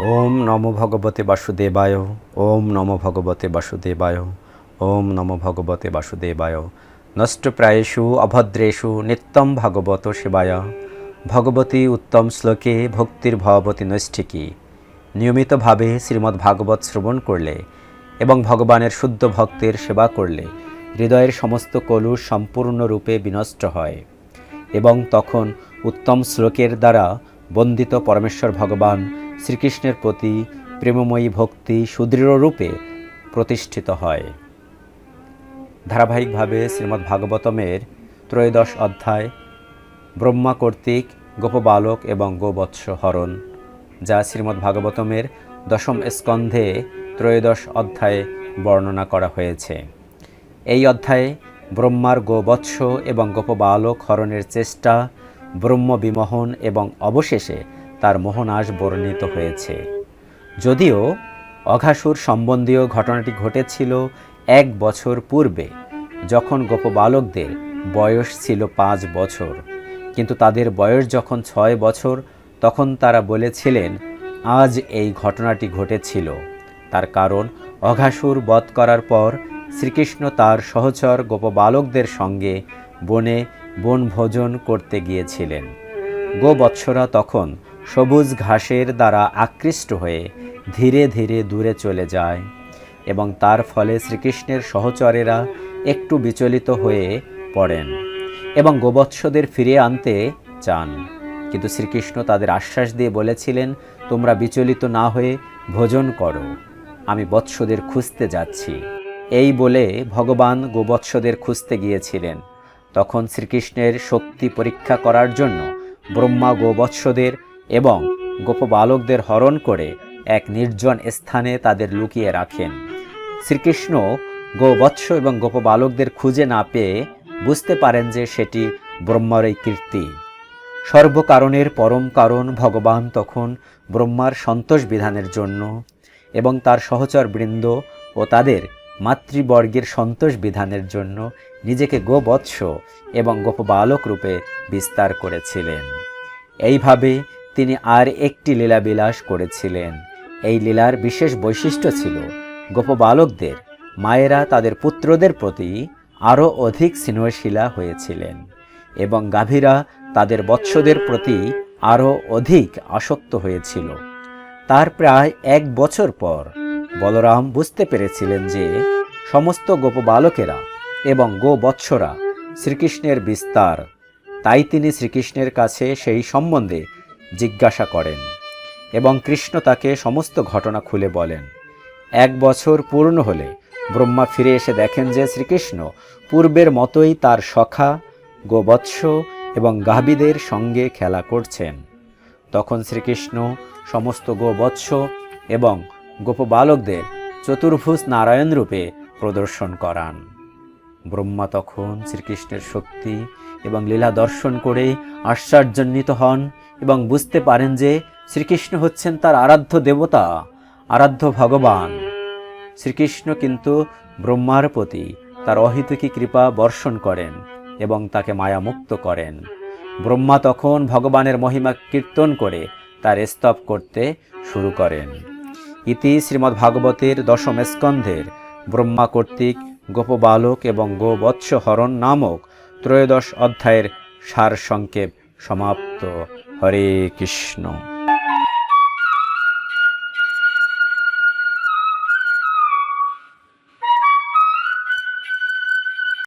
নম ভগবতে বাসুদেবায়, ওম নম ভগবতে বাসুদেবায়, ওম নম ভগবতে বাসুদেবায়। নষ্টপ্রায়েষু অভদ্রেষু নিত্যম ভাগবত সেবায় ভগবতী উত্তম শ্লোকে ভক্তির ভবতী নৈষ্ঠিকী। নিয়মিতভাবে শ্রীমদ্ ভাগবত শ্রবণ করলে এবং ভগবানের শুদ্ধ ভক্তের সেবা করলে হৃদয়ের সমস্ত কলুষ সম্পূর্ণরূপে বিনষ্ট হয় এবং তখন উত্তম শ্লোকের দ্বারা বন্দিত পরমেশ্বর ভগবান শ্রীকৃষ্ণের প্রতি প্রেমময়ী ভক্তি সুদৃঢ় রূপে প্রতিষ্ঠিত হয়। ধারাবাহিকভাবে শ্রীমদ্ ভাগবতমের ত্রয়োদশ অধ্যায়, ব্রহ্মা কর্তৃক গোপবালক এবং গোবৎস হরণ, যা শ্রীমদ্ ভাগবতমের দশম স্কন্ধে ত্রয়োদশ অধ্যায়ে বর্ণনা করা হয়েছে। এই অধ্যায়ে ব্রহ্মার গোবৎস এবং গোপবালক হরণের চেষ্টা ব্রহ্ম বিমোহন এবং অবশেষে তার মোহনাশ বর্ণিত হয়েছে। যদিও অঘাসুর সম্বন্ধীয় ঘটনাটি ঘটেছিল এক বছর পূর্বে, যখন গোপবালকদের বয়স ছিল পাঁচ বছর। কিন্তু তাদের বয়স যখন ছয় বছর, তখন তারা বলেছিলেন, আজ এই ঘটনাটি ঘটেছিল। তার কারণ, অঘাসুর বধ করার পর শ্রীকৃষ্ণ তার সহচর গোপবালকদের সঙ্গে বনে বনভোজন করতে গিয়েছিলেন। গোবৎসরা তখন সবুজ ঘাসের দ্বারা আকৃষ্ট হয়ে ধীরে ধীরে দূরে চলে যায় এবং তার ফলে শ্রীকৃষ্ণের সহচরেরা একটু বিচলিত হয়ে পড়েন এবং গোবৎসদের ফিরিয়ে আনতে চান। কিন্তু শ্রীকৃষ্ণ তাদের আশ্বাস দিয়ে বলেছিলেন, তোমরা বিচলিত না হয়ে ভোজন করো, আমি বৎসদের খুঁজতে যাচ্ছি। এই বলে ভগবান গোবৎসদের খুঁজতে গিয়েছিলেন। তখন শ্রীকৃষ্ণের শক্তি পরীক্ষা করার জন্য ব্রহ্মা গোবৎসদের এবং গোপবালকদের হরণ করে এক নির্জন স্থানে তাদের লুকিয়ে রাখেন। শ্রীকৃষ্ণ গোবৎস এবং গোপবালকদের খুঁজে না পেয়ে বুঝতে পারেন যে সেটি ব্রহ্মারই কীর্তি। সর্বকারণের পরম কারণ ভগবান তখন ব্রহ্মার সন্তোষ বিধানের জন্য এবং তার সহচর বৃন্দ ও তাদের মাতৃবর্গের সন্তোষ বিধানের জন্য নিজেকে গোবৎস এবং গোপবালক রূপে বিস্তার করেছিলেন। এইভাবে তিনি আর একটি লীলাবিলাস করেছিলেন। এই লীলার বিশেষ বৈশিষ্ট্য ছিল, গোপবালকদের, মায়েরা তাদের পুত্রদের প্রতি আরও অধিক স্নেহশীলা হয়েছিলেন এবং গাভীরা তাদের বৎসদের প্রতি আরও অধিক আসক্ত হয়েছিল। তার প্রায় এক বছর পর বলরাম বুঝতে পেরেছিলেন যে সমস্ত গোপবালকেরা এবং গোবৎসরা শ্রীকৃষ্ণের বিস্তার, তাই তিনি শ্রীকৃষ্ণের কাছে সেই সম্বন্ধে জিজ্ঞাসা করেন এবং কৃষ্ণ তাকে সমস্ত ঘটনা খুলে বলেন। এক বছর পূর্ণ হলে ব্রহ্মা ফিরে এসে দেখেন যে শ্রীকৃষ্ণ পূর্বের মতোই তার সখা, গোবৎস এবং গাভীদের সঙ্গে খেলা করছেন। তখন শ্রীকৃষ্ণ সমস্ত গোবৎস এবং গোপবালকদের চতুর্ভুজ নারায়ণ রূপে প্রদর্শন করান। ব্রহ্মা তখন শ্রীকৃষ্ণের শক্তি এবং লীলা দর্শন করে আশ্চর্যান্বিত হন এবং বুঝতে পারেন যে শ্রীকৃষ্ণ হচ্ছেন তার আরাধ্য দেবতা, আরাধ্য ভগবান। শ্রীকৃষ্ণ কিন্তু ব্রহ্মার প্রতি তার অহিতুকী কৃপা বর্ষণ করেন এবং তাকে মায়ামুক্ত করেন। ব্রহ্মা তখন ভগবানের মহিমা কীর্তন করে তার স্তব করতে শুরু করেন। ইতি শ্রীমদ্ ভাগবতের দশম স্কন্ধের ব্রহ্মা কর্তৃক গোপবালক এবং গোবৎস হরণ নামক ত্রয়োদশ অধ্যায়ের সার সংক্ষেপ সমাপ্ত। হরে কৃষ্ণ।